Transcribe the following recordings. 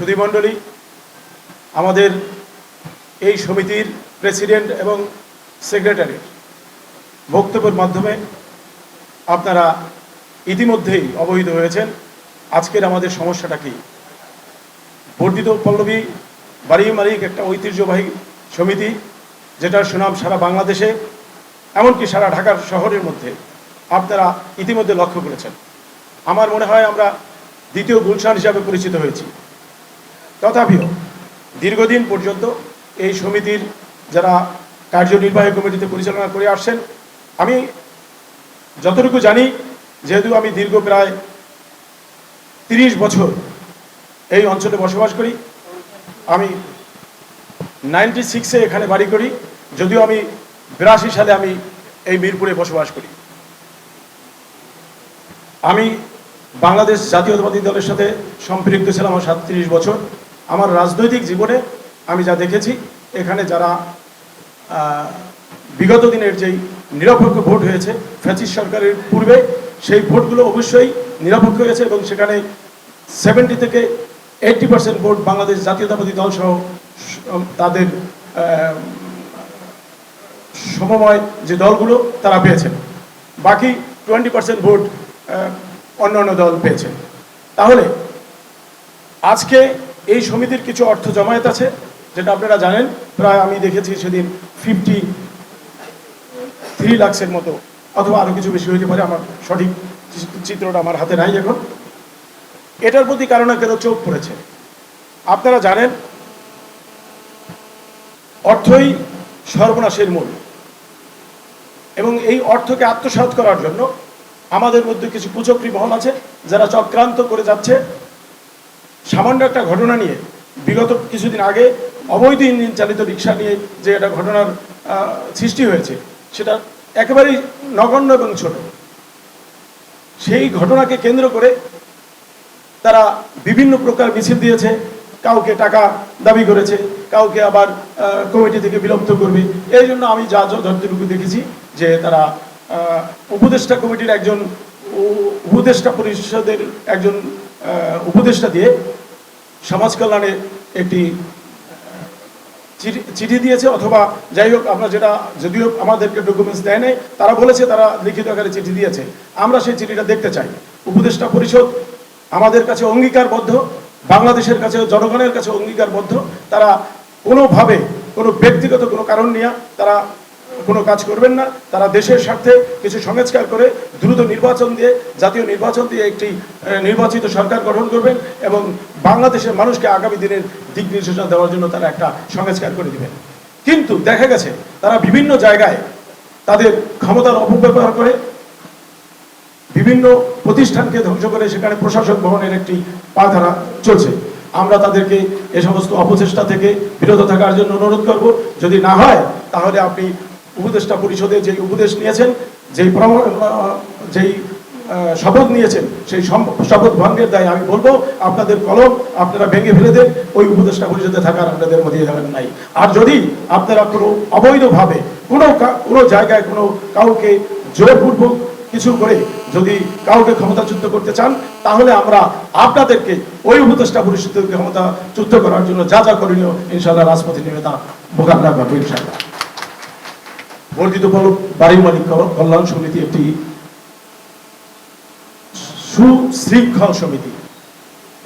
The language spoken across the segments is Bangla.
সুধীমণ্ডলী, আমাদের এই সমিতির প্রেসিডেন্ট এবং সেক্রেটারির বক্তব্যের মাধ্যমে আপনারা ইতিমধ্যেই অবহিত হয়েছেন। আজকের আমাদের সমস্যাটা কী? বর্ধিত পল্লবী বাড়ি মালিক একটা ঐতিহ্যবাহী সমিতি, যেটার সুনাম সারা বাংলাদেশে, এমনকি সারা ঢাকার শহরের মধ্যে আপনারা ইতিমধ্যে লক্ষ্য করেছেন। আমার মনে হয় আমরা দ্বিতীয় গুলশান হিসাবে পরিচিত হয়েছি। তথাপিও দীর্ঘদিন পর্যন্ত এই সমিতির যারা কার্যনির্বাহী কমিটিতে পরিচালনা করে আসছেন, আমি যতটুকু জানি, যেহেতু আমি দীর্ঘ প্রায় তিরিশ বছর এই অঞ্চলে বসবাস করি, আমি নাইনটি সিক্সে এখানে বাড়ি করি, যদিও আমি বিরাশি সালে আমি এই মিরপুরে বসবাস করি। আমি বাংলাদেশ জাতীয়তাবাদী দলের সাথে সম্পৃক্ত ছিলাম আমার সাতত্রিশ বছর। আমার রাজনৈতিক জীবনে আমি যা দেখেছি, এখানে যারা বিগত দিনের যেই নিরপেক্ষ ভোট হয়েছে, ফ্যাসিস্ট সরকারের পূর্বে, সেই ভোটগুলো অবশ্যই নিরপেক্ষ হয়েছে এবং সেখানে সেভেন্টি থেকে এইটটি পার্সেন্ট ভোট বাংলাদেশ জাতীয়তাবাদী দল সহ তাদের সমময় যে দলগুলো, তারা পেয়েছেন। বাকি টোয়েন্টি পার্সেন্ট ভোট অন্যান্য দল পেয়েছেন। তাহলে, আজকে এই সমিতির কিছু অর্থ জমায়েত আছে, যেটা আপনারা জানেন। প্রায় আমি দেখেছি সেদিন ফিফটি থ্রি লাক্সের মতো, অথবা আরও কিছু বেশি হইতে পারে, আমার সঠিক চিত্রটা আমার হাতে নাই এখন। এটার প্রতি কারণে কেন চোখ পড়েছে। আপনারা জানেন, অর্থই সর্বনাশের মূল। এবং এই অর্থকে আত্মসাৎ করার জন্য আমাদের মধ্যে কিছু কুচক্রী মহল আছে, যারা চক্রান্ত করে যাচ্ছে। সামান্য একটা ঘটনা নিয়ে, বিগত কিছুদিন আগে অবৈধ ইঞ্জিন চালিত রিক্সা নিয়ে যে একটা ঘটনার সৃষ্টি হয়েছে, সেটা একেবারেই নগণ্য এবং ছোট। সেই ঘটনাকে কেন্দ্র করে তারা বিভিন্ন প্রকার মিছিল দিয়েছে, কাউকে টাকা দাবি করেছে, কাউকে আবার কমিটি থেকে বিলুপ্ত করবে। এই জন্য আমি যা যতটুকু দেখেছি যে তারা উপদেষ্টা কমিটির একজন উপদেষ্টা পরিষদের একজন উপদেষ্টা দিয়ে সমাজ কল্যাণে একটি চিঠি দিয়েছে অথবা যাই হোক আমরা যেটা, যদিও আমাদেরকে ডকুমেন্টস দেয় নাই, তারা বলেছে, তারা লিখিত আকারে চিঠি দিয়েছে। আমরা সেই চিঠিটা দেখতে চাই। উপদেষ্টা পরিষদ আমাদের কাছে অঙ্গীকারবদ্ধ, বাংলাদেশের কাছে, জনগণের কাছে অঙ্গীকারবদ্ধ। তারা কোনোভাবে কোনো ব্যক্তিগত কোনো কারণ নিয়ে তারা কোনো কাজ করবেন না। তারা দেশের স্বার্থে কিছু সংস্কার করে দ্রুত নির্বাচন দিয়ে, জাতীয় নির্বাচন দিয়ে একটি নির্বাচিত সরকার গঠন করবেন এবং বাংলাদেশের মানুষকে আগামী দিনের দিক নির্দেশনা দেওয়ার জন্য তারা একটা সংস্কার করে দিবেন। কিন্তু দেখা গেছে, তারা বিভিন্ন জায়গায় তাদের ক্ষমতার অপব্যবহার করে, বিভিন্ন প্রতিষ্ঠানকে ধ্বংস করে সেখানে প্রশাসক ভবনের একটি পাধারা চলছে। আমরা তাদেরকে এ সমস্ত অপচেষ্টা থেকে বিরত থাকার জন্য অনুরোধ করব। যদি না হয়, তাহলে আপনি উপদেষ্টা পরিষদে যে উপদেশ নিয়েছেন, যেই যেই শপথ নিয়েছেন, সেই শপথ ভঙ্গের দায় আমি বলব, আপনাদের কলম আপনারা ভেঙে ফেলে দেন, ওই উপদেষ্টা পরিষদে থাকার আপনাদের মধ্যে যাবেন নাই। আর যদি আপনারা কোনো অবৈধভাবে কোনো কোনো জায়গায় কোনো কাউকে জোরপূর্বক কিছু করে যদি কাউকে ক্ষমতাচ্যুত করতে চান, তাহলে আমরা আপনাদেরকে ওই উপদেষ্টা পরিষদের ক্ষমতাচ্যুত করার জন্য যা যা করণীয় ইনশাল্লাহ রাজপথে নেমে তা মোকাবিলা করব ইনশাল্লাহ বর্ধিত পলক বাড়ি মালিক কল্যাণ সমিতি একটি সুশৃঙ্খল সমিতি।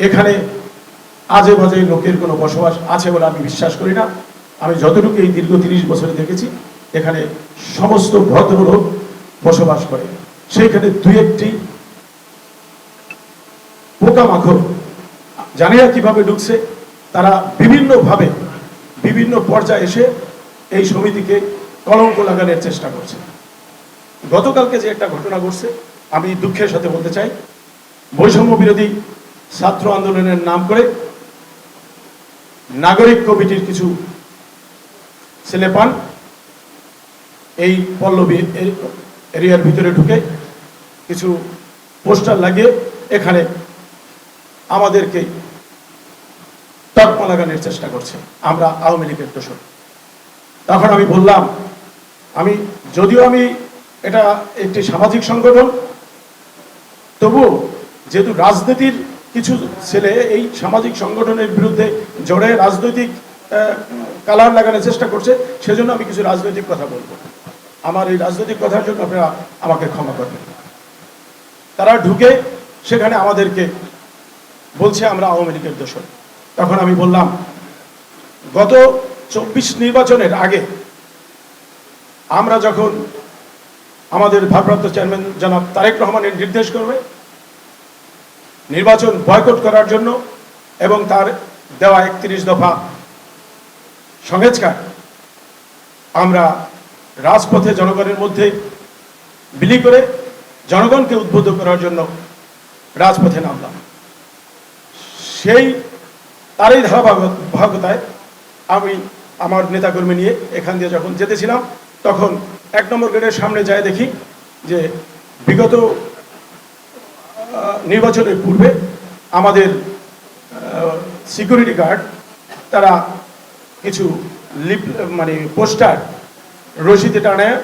এখানে আজে বাজে লোকের কোনো বসবাস আছে বলে আমি বিশ্বাস করি না। আমি যতটুকু এই দীর্ঘ তিরিশ বছরে দেখেছি, এখানে সমস্ত ভদ্রলোক বসবাস করে। সেইখানে দুই একটি পোকামাকড় জানি না কীভাবে ঢুকছে, তারা বিভিন্নভাবে বিভিন্ন পর্যায়ে এসে এই সমিতিকে কলঙ্ক লাগানোর চেষ্টা করছে। গতকালকে যে একটা ঘটনা ঘটছে, আমি দুঃখের সাথে বলতে চাই, বৈষম্য বিরোধী ছাত্র আন্দোলনের নাম করে নাগরিক কমিটির কিছু ছেলে পান, এই পল্লবী এরিয়ার ভিতরে ঢুকে কিছু পোস্টার লাগিয়ে এখানে আমাদেরকে তকমা লাগানোর চেষ্টা করছে। আমরা আওয়ামী লীগের দোষর। তখন আমি বললাম আমি, যদিও আমি এটা একটি সামাজিক সংগঠন তবুও যেহেতু রাজনীতির কিছু ছেলে এই সামাজিক সংগঠনের বিরুদ্ধে জোরে রাজনৈতিক কালার লাগানোর চেষ্টা করছে, সেজন্য আমি কিছু রাজনৈতিক কথা বলব। আমার এই রাজনৈতিক কথার জন্য আপনারা আমাকে ক্ষমা করবেন। তারা ঢুকে সেখানে আমাদেরকে বলছে, আমরা আওয়ামী লীগের দোষর। তখন আমি বললাম, গত চব্বিশ নির্বাচনের আগে আমরা যখন আমাদের ভারপ্রাপ্ত চেয়ারম্যান জনাব তারেক রহমানের নির্দেশ করবে, নির্বাচন বয়কট করার জন্য এবং তার দেওয়া একত্রিশ দফা সংস্কার আমরা রাজপথে জনগণের মধ্যে বিলি করে জনগণকে উদ্বুদ্ধ করার জন্য রাজপথে নামলাম। সেই তারই ধারাবাহিকতায় আমি আমার নেতাকর্মী নিয়ে এখান দিয়ে যখন যেতেছিলাম তখন এক নম্বর গেটের সামনে যায় দেখি যে বিগত নির্বাচনের পূর্বে আমাদের সিকিউরিটি গার্ড তারা কিছু লিপ মানে পোস্টার রশিদে টানায়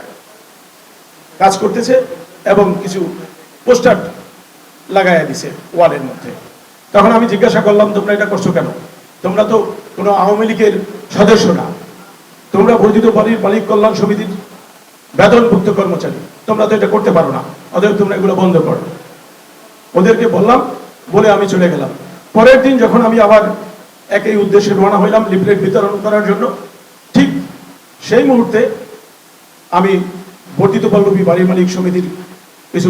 কাজ করতেছে এবং কিছু পোস্টার লাগাইয়া দিছে ওয়ালের মধ্যে। তখন আমি জিজ্ঞাসা করলাম, তোমরা এটা করছ কেন? তোমরা তো কোনো আওয়ামী লীগের সদস্য না। তোমরা বর্ধিত বাড়ির মালিক কল্যাণ সমিতির বেতনভুক্ত কর্মচারী। তোমরা তো এটা করতে পারো না। অতএব তোমরা এগুলো বন্ধ করো। ওদেরকে বললাম, বলে আমি চলে গেলাম। পরের দিন যখন আমি আবার একই উদ্দেশ্যে রওনা হইলাম লিফলেট বিতরণ করার জন্য, ঠিক সেই মুহূর্তে আমি বর্ধিত পল্লবী বাড়ি মালিক সমিতির কিছু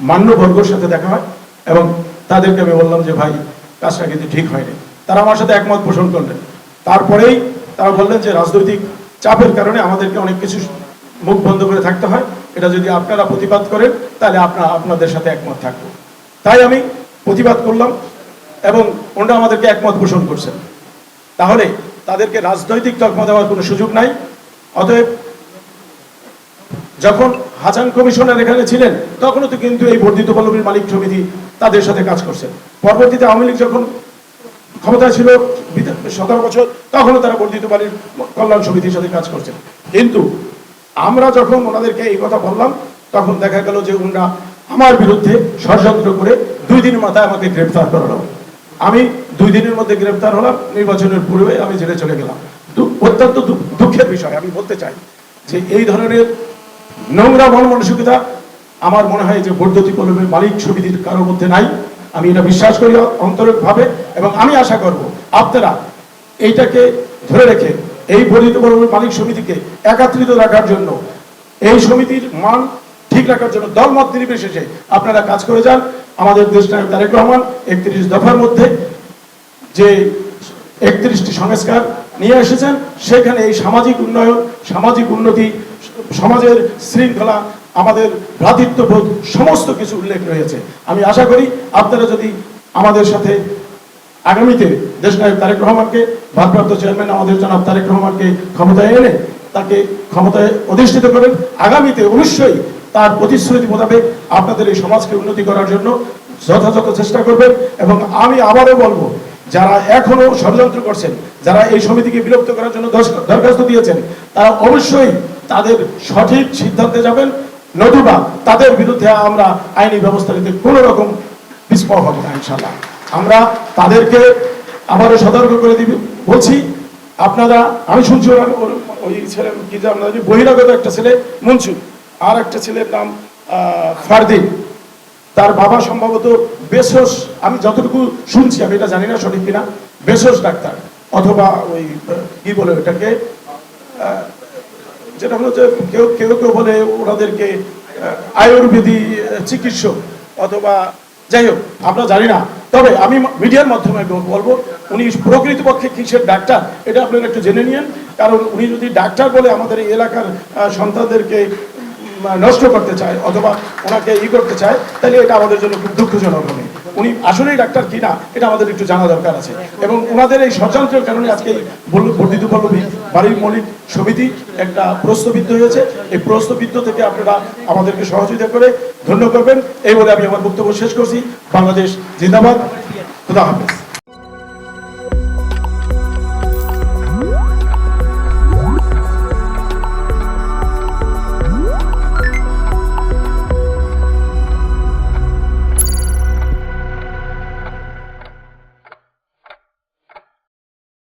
মান্যবর্গর সাথে দেখা হয় এবং তাদেরকে আমি বললাম যে, ভাই, কাজটা কিন্তু ঠিক হয়নি। তারা আমার সাথে একমত পোষণ করলেন। তারপরেই তারা বললেন যে রাজনৈতিক চাপের কারণে আমাদেরকে অনেক কিছু মুখ বন্ধ করে থাকতে হয়। এটা যদি আপনারা প্রতিবাদ করেন, তাহলে আপনারা আপনাদের সাথে একমত থাকব। তাই আমি প্রতিবাদ করলাম এবং ওনারা আমাদেরকে একমত পোষণ করছেন। তাহলে তাদেরকে রাজনৈতিক তকমা দেওয়ার কোনো সুযোগ নাই। অতএব যখন হাসান কমিশনার এখানে ছিলেন, তখনও তো কিন্তু এই বর্ধিত পল্লবীর মালিক সমিতি তাদের সাথে কাজ করছেন পরবর্তীতে আওয়ামী লীগ যখন ক্ষমতায় ছিল সতেরো বছর, তখনও তারা বর্ধিত বাড়ির কল্যাণ সমিতির সাথে কাজ করছেন কিন্তু আমরা যখন ওনাদেরকে এই কথা বললাম, তখন দেখা গেল যে ওনারা আমার বিরুদ্ধে ষড়যন্ত্র করে দুই দিন মাথায় আমাকে গ্রেপ্তার করালো। আমি দুই দিনের মধ্যে গ্রেপ্তার হলাম, নির্বাচনের পূর্বে আমি জেলে চলে গেলাম। অত্যন্ত দুঃখের বিষয়, আমি বলতে চাই যে এই ধরনের নোংরা মন মানসিকতা আমার মনে হয় যে বৈদ্যুতিক কলমের মালিক সমিতির কারোর মধ্যে নাই। আমি এটা বিশ্বাস করি ভাবে এবং আমি আশা করব আপনারা এইটাকে ধরে রেখে এই বর্ধিত কলমের মালিক সমিতিকে একাত্রিত রাখার জন্য এই সমিতির মান ঠিক রাখার জন্য দলমত নির্বিশেষে আপনারা কাজ করে যান। আমাদের দেশ নায়ক তারেক রহমান একত্রিশ দফার মধ্যে যে একত্রিশটি সংস্কার নিয়ে এসেছেন, সেখানে এই সামাজিক উন্নয়ন, সামাজিক উন্নতি, সমাজের শৃঙ্খলা, আমাদের ভ্রাতৃত্ববোধ, সমস্ত কিছু উল্লেখ রয়েছে। আমি আশা করি আপনারা যদি আমাদের সাথে আগামীতে দেশনায়ক তারেক রহমানকে ভারপ্রাপ্ত চেয়ারম্যান আমাদের জনাব তারেক রহমানকে ক্ষমতায় এনে তাকে ক্ষমতায় অধিষ্ঠিত করেন আগামীতে অবশ্যই তার প্রতিশ্রুতি মোতাবেক আপনাদের এই সমাজকে উন্নতি করার জন্য যথাযথ চেষ্টা করবেন এবং আমি আবারও বলব, যারা এখনও ষড়যন্ত্র করছেন, যারা এই সমিতিকে বিলুপ্ত করার জন্য দরখাস্ত দিয়েছেন, তারা অবশ্যই তাদের সঠিক সিদ্ধান্তে যাবেন। নতুবা তাদের বিরুদ্ধে আমরা আইনি ব্যবস্থা নিতে কোনো রকম পিছপা হবে না ইনশাল্লাহ আমরা তাদেরকে আবারও সতর্ক করে দিবি। বলছি, আপনারা, আমি শুনছি ওই ছেলে, কি যে আপনাদের বহিরাগত একটা ছেলে মনসু আর একটা ছেলের নাম ফারদিন। তার বাবা সম্ভবত বেসস আমি যতটুকু শুনছি, আমি এটা জানি না সঠিক কিনা বেসস ডাক্তার, অথবা ওই, কি বলে ওটাকে যেটা হলো যে কেউ কেউ কেউ বলে ওনাদেরকে আয়ুর্বেদী চিকিৎসক, অথবা যাই হোক, আমরা জানি না। তবে আমি মিডিয়ার মাধ্যমে বলব, উনি প্রকৃতপক্ষে কিসের ডাক্তার, এটা আপনারা একটু জেনে নিন কারণ উনি যদি ডাক্তার বলে আমাদের এই এলাকার সন্তানদেরকে নষ্ট করতে চায়, অথবা ওনাকে ই করতে চায়, তাহলে এটা আমাদের জন্য খুব দুঃখজনক হবে। উনি আসলেই ডাক্তার কিনা, এটা আমাদের একটু জানা দরকার আছে। এবং ওনাদের এই ষড়যন্ত্রের কারণে আজকে বর্ধিত পল্লবী বাড়ির মৌলিক সমিতি একটা প্রস্তবিদ্ধ হয়েছে। এই প্রস্তবিদ্ধ থেকে আপনারা আমাদেরকে সহযোগিতা করে ধন্য করবেন। এই বলে আমি আমার বক্তব্য শেষ করছি। বাংলাদেশ জিন্দাবাদ। খুদা হাফেজ।